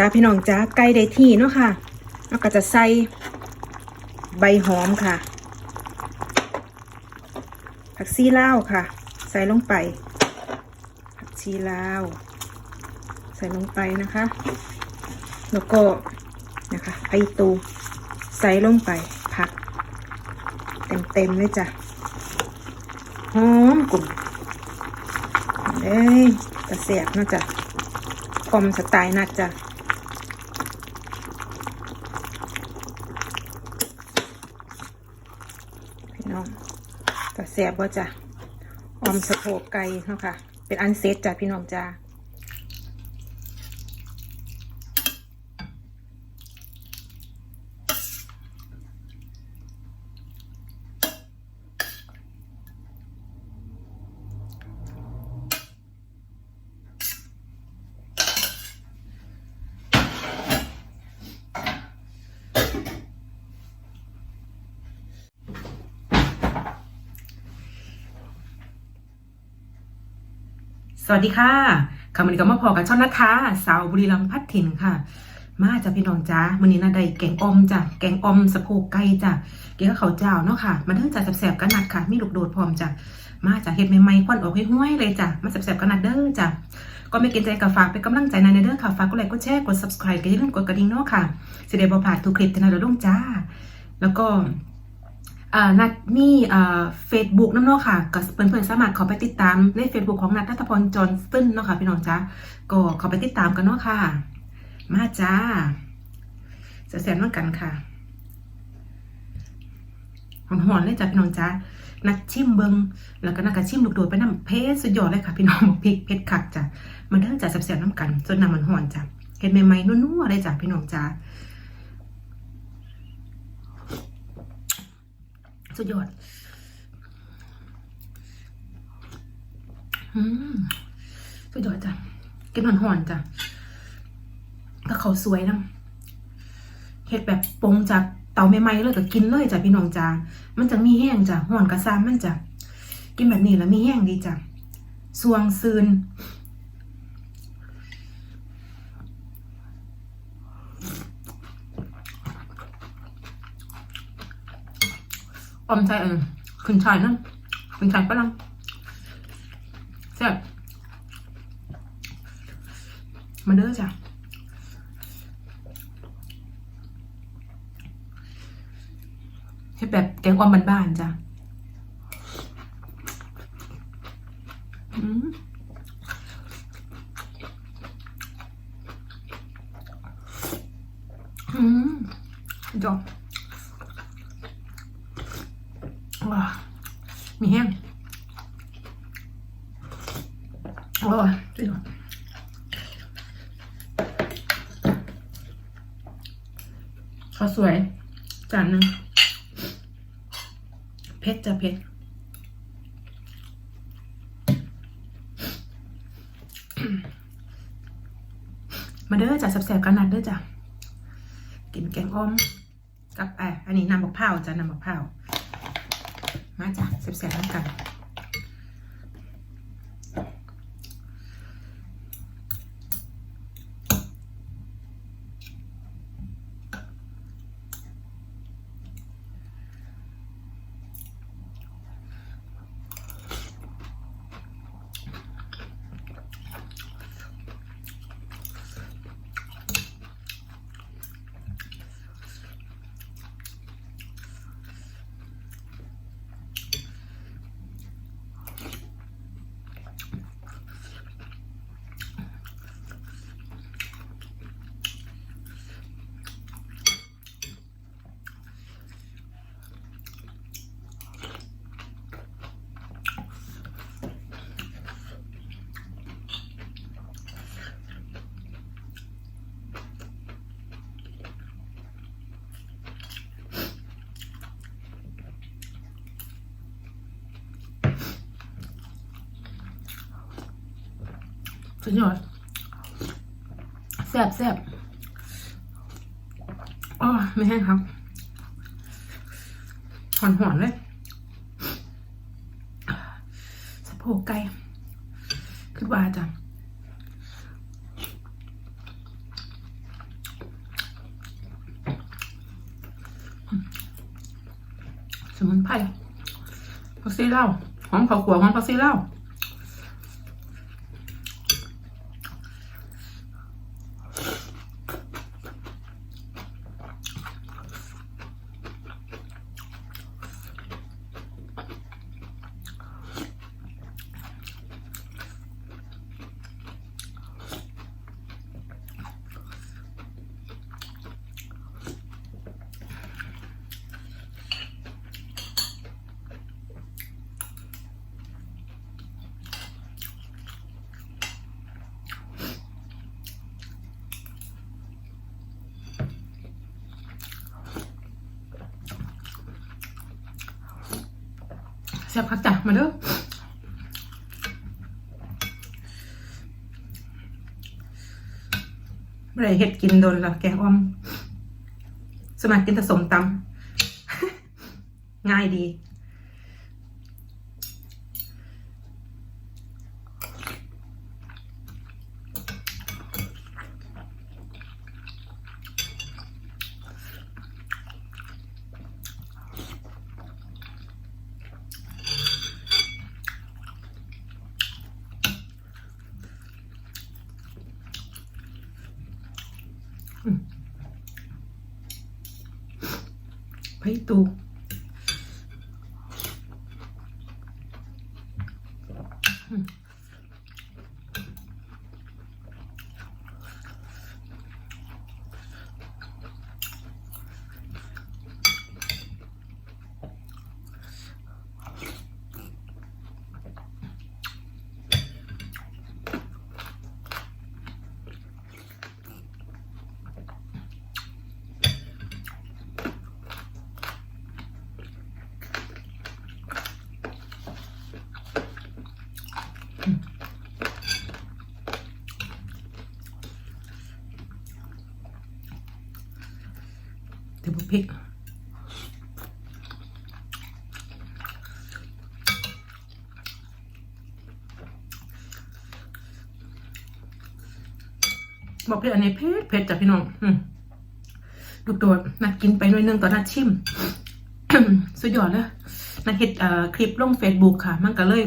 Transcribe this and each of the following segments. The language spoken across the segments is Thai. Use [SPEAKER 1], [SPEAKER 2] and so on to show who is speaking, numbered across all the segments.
[SPEAKER 1] จ้าพี่น้องจ้าไก่ได้ที่เนาะค่ะแล้วก็จะใส่ใบหอมค่ะ ผักชีลาวค่ะ ใส่ลงไป ผักชีลาว ใส่ลงไปนะคะ แล้วก็นะคะไอตูใส่ลงไปผัก เต็มๆเลยจ้ะหอมกลุ่มเอ้ยตะเสียบนาะจ้ะอมสไตล์นัดจ้ะ พี่น้องตะเสียบว่าจ้ะออมสะโพกไก่เนาะค่ะ เป็นอันเซตจ้ะพี่น้องจ้า
[SPEAKER 2] สวัสดีค่ะคำวันนี้ก็มาพอกับช่องนะคะสาวบุรีรัมย์พัดถิ่นค่ะ มาจากพี่น้องจ้าวันนี้นะได้แกงอมจ้ะแกงอมสะโพกไก่จ้ะเกี่ยวกับข้าเจ้าเนาะค่ะมาเริ่มจากแสบๆกันนัดค่ะ มีลูกโดดพร้อมจ้ะมาจากเห็ดใหม่ๆควันออกให้ห้วยๆเลยจ้ะมาแสบๆกันนัดเด้อจ้ะก็ไม่เกรงใจกับฝากเป็นกำลังใจในเด้อค่ะฝากกดไลค์กดแชร์กด subscribe ก็อย่าลืมกดกระดิ่งเนาะค่ะสิได้บ่พลาดทุกคลิปที่นาเราลงจ้า แล้วก็ นัดมีเฟซบุ๊กน้ำเนาะค่ะก็เพื่อนๆสามารถเข้าไปติดตามใน Facebook ของนัทนัทพรจอห์นสันเนาะค่ะพี่น้องจ้าก็เข้าไปติดตามกันเนาะค่ะ มาจ้าจะแสนเหมือกันค่ะหอมๆเลยจ้าพี่น้องจ้านัดชิมเบิงแล้วก็นักกระชิมลูกโดดไปน้ำเพชรสุดยอดเลยค่ะ พี่น้องพริกเพชรขักจ้ะมาเดินจ้าแสบๆน้ำกันจนน้ำมันหอนจ้ะเห็นใหม่ๆนัวๆเลยจ้ะพี่น้องจ้า สุดยอด อืมสุดยอดจ้ะกินหอนๆจ้ะก็เขาวสวยนะเห็ดแบบปรุงจากเตาใหม่ๆเลยก็กินเลยจ้ะพี่น้องจ้ามันจะมีแห้งจ้ะห่อนกระซามมันจ้ะกินแบบนี้แล้วมีแห้งดีจ้ะสวงซืน อมใจเออขึ้นชายนั่นขึ้นชายฝรั่งแซ่บมาเด้อจ้ะให้แบบแกงอ่อมบ้านๆจ้ะอืมอืมจบ ว้า มีแห้งโอ้ยสุดยอดข้าวสวย จานหนึ่งเผ็ดจะเผ็ดมาเด้อจ้ะแสบๆกันนัดเด้อจ้ะกินแกงอ้อมกับอะอันนี้น้ำมะพร้าวจ้ะน้ำมะพร้าว มาจ้ะแซ่บๆน้ำกัน สุดยอแซ่บแซ่บอ๋อไม่แห้งครับหอนหอนเลยสะโพกไก่คือว่าจ้ะสมุนไพรผักซีเล่าหอมข้าวขัวหอมผักซีเล่า ซ่บคักจ้ะมาเด้อไม่ได้เห็ดกินโดนละแกงอ่อม สมัครกินแต่สมตำง่ายดี ไดี๋ยวพริกบอกเลยอันนี้เผ็ดเผ็ดจ้ะพี่น้องอืมลูกโดนัดกินไปหน่อยนึงตอนนัดชิม สุดยอดเลยนัดเห็ดคลิปลงเฟซบุ๊กค่ะ มันก็เลย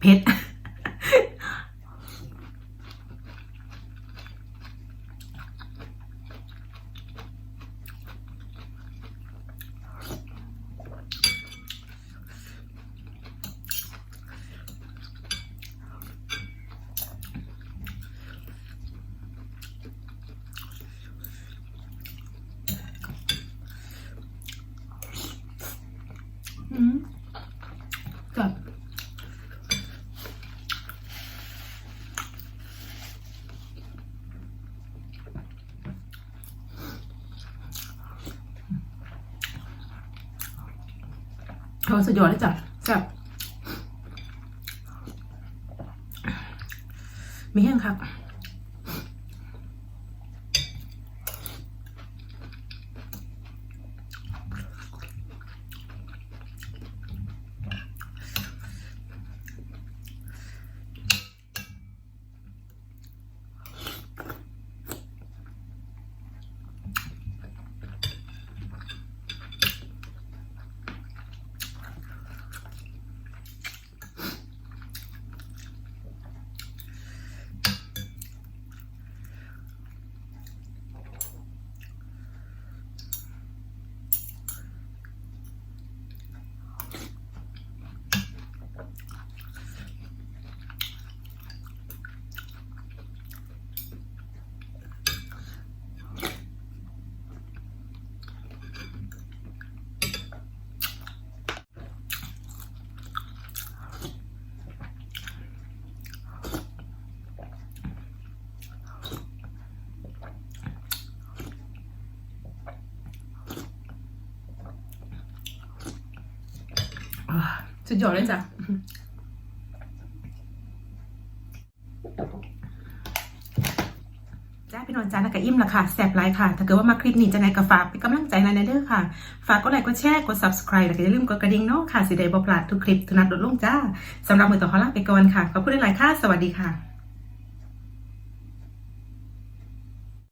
[SPEAKER 2] เผ็ด อืม กับเขาสุดยอดเลยจ้ะแซ่บมีแห้งครับ สุดยอดเลยจ้ะจ้าพี่นอนจ้านักกะอิ่มละค่ะแซ่บไลค์ค่ะ ถ้าเกิดว่ามาคลิปนี้จะไหนก็ฝากเป็นกำลังใจในเด้อค่ะ ฝากกดไลค์กดแชร์กด subscribe แล้วก็อย่าลืมกดกระดิ่งเนาะค่ะสิได้บ่พลาดทุกคลิปทุกนัดลดลงจ้าสำหรับมือต่อขอลาไปก่อนค่ะขอบคุณหลายค่ะ สวัสดีค่ะ